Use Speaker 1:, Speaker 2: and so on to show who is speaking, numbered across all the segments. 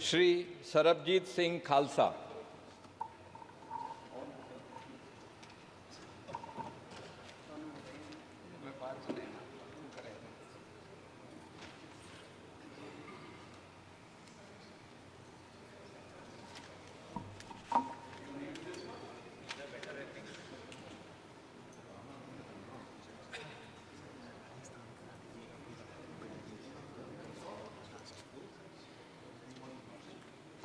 Speaker 1: ਸ਼੍ਰੀ ਸਰਬਜੀਤ ਸਿੰਘ ਖਾਲਸਾ।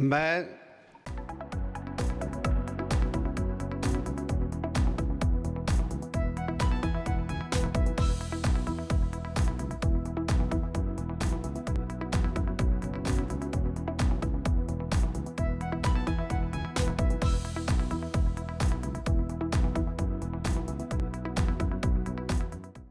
Speaker 2: ਮੈਂ